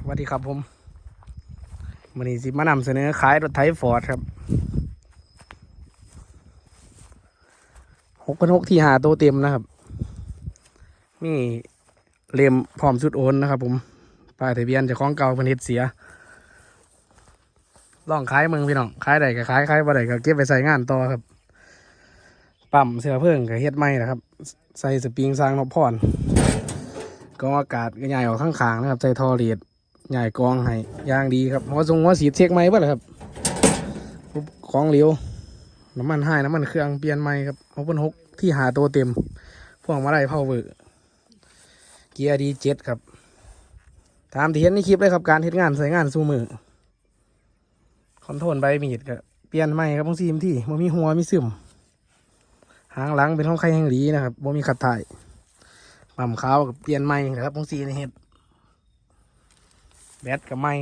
สวัสดีครับผมวันนี้สิมานำเสนอขายรถไถฟอร์ดครับหกพันหกที่หาตัวเต็มนะครับ มีเลมพร้อมชุดโอนนะครับ ผมป้ายทะเบียนจะคล้องเก่าพันเฮ็ดเสียลองขายเมืองพี่น้องขายใดก็ขายขายบ่ใดก็เก็บไปใส่งานต่อครับ ปั๊มเสือเพิ่งกับเฮ็ดไม้นะครับ ใส่สปริงสร้างนพพรกองอากาศก็ใหญ่ออกข้างๆนะครับ ใส่ทอเรียด ใหญ่กองให้ยางดีครับหัวทรงหัวสีเช็คไหมเบ่ล่ะครับของเหลวน้ำมันให้น้ำมันเครื่องเปลี่ยนใหม่ครับเอาเป็นหกที่หาตัวเต็มพวงมาลัยพาเวอร์เกียร์ดีเจ็ดครับตามที่เห็นในคลิปเลยครับการเฮ็ดงานใส่งานสู้มือคอนโทรลใบมีดก็เปลี่ยนใหม่ครับบางซีมที่บ่มีหัวมีซึมหางหลังเป็นห้องไข่แห่งหลีนะครับบ่มีขัดถ่ายปั๊มขาวกับเปลี่ยนใหม่นะครับบางซีในเฮ็ด แบตกับไม้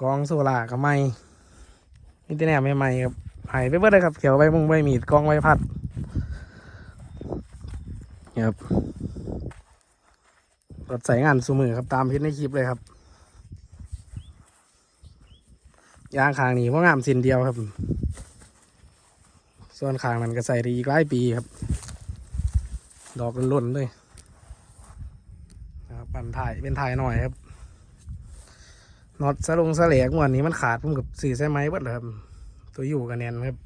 กองโซล่ากับไม้นี่แต่แนวใหม่ๆครับหายไปเบิดเลยครับเขียวใบมุงใบมีดกองใบพัดครับรถใส่งานสูมือครับตามพิษในคลิปเลยครับยางคางนี่ว่างามสินเดียวครับ ส่วนคางนั้นก็ใส่ด้อีกหลายปีครับ ดอกล้นๆเลยนะครับ ปั่นถ่ายเป็นถ่ายหน่อยครับน็อตสลงสะแหลกงวันนี้มันขาดผมกับสื่อใช้ไหมบิดเลยครับ ตัวอยู่กันแน่นครับ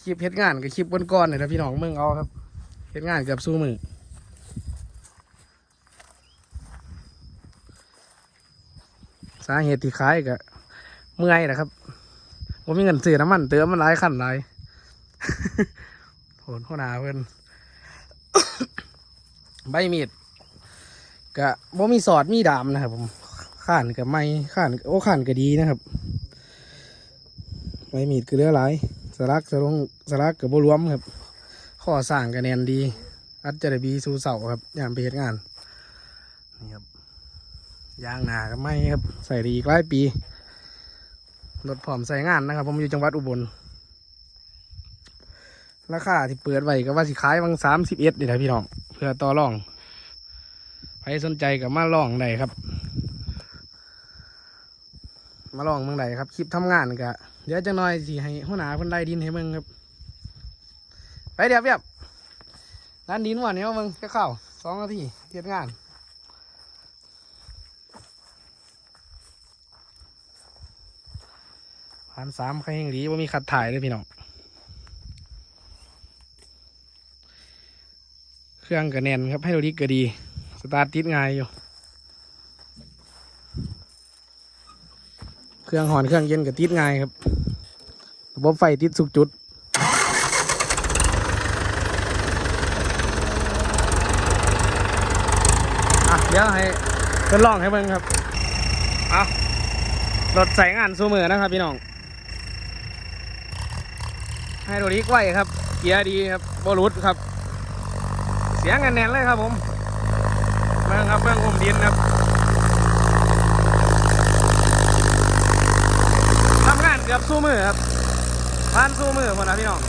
คลิปเฮ็ดงานกับคลิปก้อนๆเนี่ยนะพี่น้องเมืองเอาครับเฮ็ดงานเกือบสู้มือสาเหตุที่ขายก็เมื่อยนะครับผมมีเงินซื้อน้ำมันเติมมันหลายขั้นหลายโหนหัวหน้าเพิ่น ใบมีดกะบ่มีสอดมีดามนะครับผมข้านกับไม้ข้านโอ้ข้านก็ดีนะครับใบมีดก็เลือหลายสลักสลงสลักกับบรวมครับ ข้อสร้างก็แน่นดี อัดจะได้บีสูเสาครับยามไปเฮ็ดงานนี่ครับยางหนากับไม้ครับ ใส่ดีอีกลายปีรถพร้อมใส่งานนะครับ ผมอยู่จังหวัดอุบลราคาที่เปิดไว้ก็ว่าสิขายวังสามสิบเอ็ดนี่แหละพี่น้อง เพื่อต่อรองใครสนใจกับมาลองได้ครับ มาลองเมืองใดครับคลิปทำงานกะเดี๋ยวจะน้อยสิให้หัวหน้าเพิ่นได้ดินให้มึงครับไปเดี๋ยวเบียบด้านดินวันนี้ว่ามึงจะเข้าสองนาทีเทียงานพันสามใครยังดีว่ามีขัดถ่ายเลยพี่น้อง เครื่องก็แน่นครับให้ดูดีก็ดี สตาร์ทติดง่ายอยู่ เครื่องหอนเครื่องเย็นก็ติดง่ายครับ ระบบไฟติดสุกจุดอะเดี๋ยวให้เพิ่นลองให้เบิ่งครับ เอารถใส่งานสู้มือนะครับพี่น้อง ให้ดูดีไว้ครับ เกียร์ดีครับบรุษครับ สียงกันแน่นเลยครับผมเมืองครับเมืองอมดินครับทำงานเกือบสู้มือครับพันสู้มือหมดนะพี่น้อง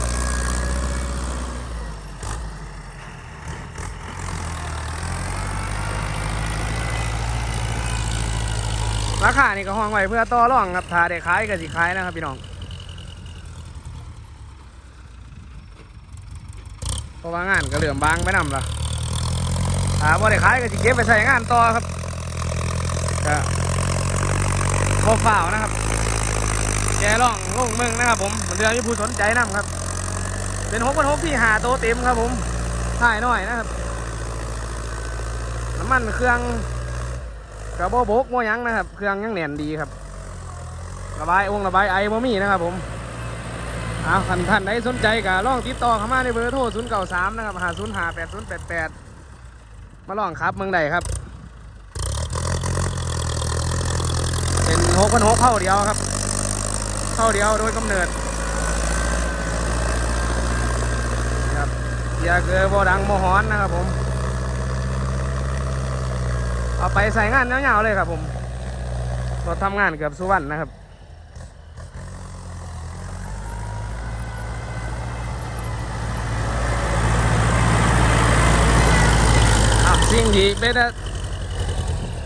ราคานี่ก็ห้องไว้เพื่อต่อรองครับถ้าได้ขายก็สิขายนะครับพี่น้อง เพราะว่างานก็เหลื่อมบางไปนำละถ้าบ่ได้ขายก็สิเก็บไปใส่งานต่อครับก็โคฝ่านะครับแกล่องลงเมืองนะครับผมเรือมีผู้สนใจนํครับ เป็นหกพันหกที่หาโตเต็มครับผมถ่ายหน่อยนะครับน้ำมันเครื่องกระโบโบกโมยังนะครับ เครื่องยังแน่นดีครับ ระบายองระบายไอบ่มีนะครับผม เอาท่านท่านใดสนใจก็ลองติดต่อเข้ามาในเบอร์โทร0 9 3นะครับหา0 5 8 0 8 8มาลองครับเมืองใดครับ เป็นหกพันหกเข้าเดียวครับ เข้าเดียวโดยกำเนิดครับอย่าเกิดบ่ดังบ่ฮ้อนนะครับผมเอาไปใส่งานยาๆเลยครับผมรถทำงานเกือบสุวรรณนะครับ สิ่งที่เป็น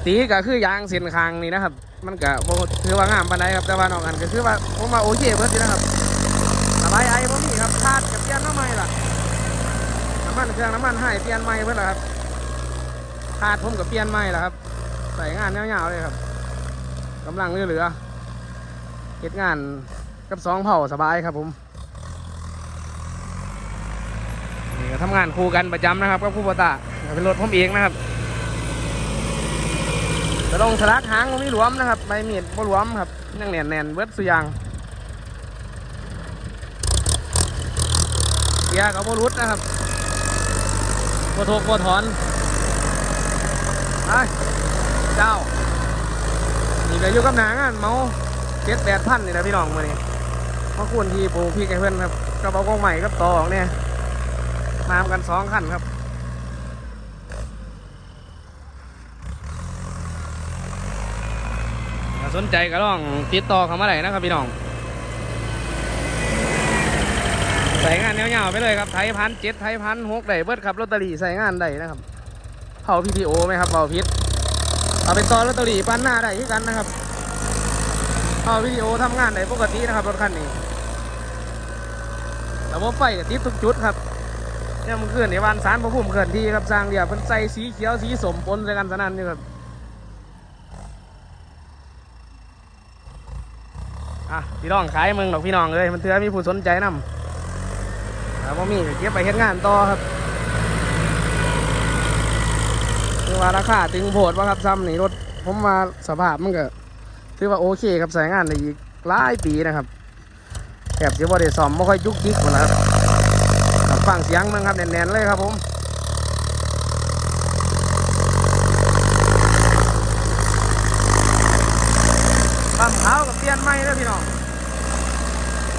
ตีก็คือยางเส้นคางนี่นะครับ มันก็บ่ถือว่างามปานใดครับแต่ว่านอกกันก็คือว่าผมว่าโอเคเบิดสินะครับสบายไอ้บ่มีครับคาดกับเปลี่ยนมาใหม่ล่ะน้ำมันเครื่องน้ำมันให้เปลี่ยนใหม่เบิดล่ะครับคาดผมกับเปลี่ยนใหม่ล่ะครับใส่งานยาวๆเลยครับกำลังเหลือๆเฮ็ดงานกับสองเผ่าสบายครับผมนี่ก็ทำงานคู่กันประจำนะครับกับผู้บตา เป็นรถผมเองนะครับกระดงสลักหางบ่มีหลวมนะครับใบมีดบ่หลวมครับยังแน่นแน่นเบิดสุยางเกียร์กับบ่รุดนะครับบ่โทกบ่ถอนไปเจ้านี่ก็อยู่กับหนางานเมาเจ็ดแปดพันนี่นะพี่น้องมาเนี่มาะคูณที่ปูพี่แกเพื่อนครับกระเป๋ากองใหม่กับต่อออกเนี่ยมากันสองขั้นครับถ้า สนใจก็ลองติดต่อเขามาได้นะครับพี่น้องใส่งานยาวๆไปเลยครับไทยพันเจ็ดไทยพันหกได้เบิร์ดครับลอตเตอรี่ใส่งานได้นะครับเผาพีพีโอไหมครับเผาพิษเอาไปต่อลอตเตอรี่ปั้นหน้าได้ที่กันนะครับเผาพีพีโอทำงานได้ปกตินะครับรถคันนี้ระบบไฟก็ติดทุกจุดครับเนี่ยมันเคลื่อนในวันสารพระภูมิเคลื่อนที่ครับสร้างเดียวมันใส่สีเขียวสีสมปนใส่กันสนั่นนี่ครับ อะพี่น้องขายมึงดอกพี่น้องเลยมันเถื่อมีผู้สนใจนำถ้าบ่มีเก็บไปเฮ็ดงานต่อครับคือว่าราคาตึงโผดว่าครับซ้ำนี่รถผมมาสภาพมันก็ถือว่าโอเคครับใช้งานได้อีกหลายปีนะครับแถบจะบ่ได้ซ่อมไม่ค่อยยุกยิกหมดแล้วครับฟังเสียงมันครับแน่นๆเลยครับผม ปั๊มขากับเปลี่ยนใหม่แล้วพี่น้อง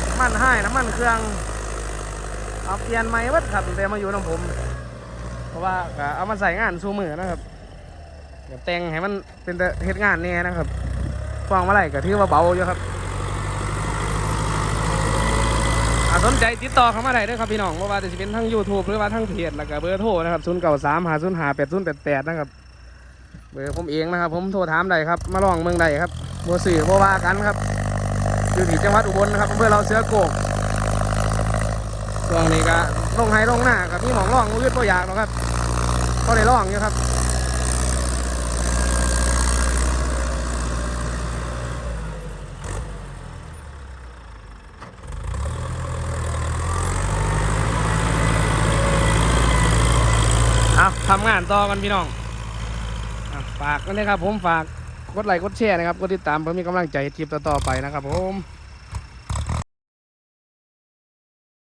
น้ำมันให้น้ำมันเครื่องเอาเปลี่ยนใหม่วัดครับแต่มาอยู่น้ำผม เพราะว่าเอามาใส่งานสู้มือนะครับเดี๋ยวแต่งให้มันเป็นเหตุงานแน่นะครับฟังมาไหรก็ถือว่าเบาอยู่ครับอาสนใจติดต่อเข้ามาได้ด้วยครับพี่น้องไม่ว่าจะเป็นทั้ง YouTube หรือว่าทั้งเพจแล้วก็เบอร์โทรนะครับ0 9 3 5 0 5 8 0 8 8นะครับ เบอร์ผมเองนะครับ ผมโทรถามได้ครับ มาลองเมืองใดครับ บัวสื่อบัวว่ากันครับ อยู่ที่จังหวัดอุบลนะครับอำเพื่อเราเสือโกกช่วงนี้ก็ลงไฮลงหน้ากับพี่หมองร่องมืดตัวอยากหรอกครับก็ได้ร่องอยู่ครับเอาทำงานต่อกันพี่น้องอฝากกันเลยครับผมฝาก กดไลค์กดแชร์นะครับกดติดตามเพื่อมีกำลังใจคลิปต่อๆไปนะครับผม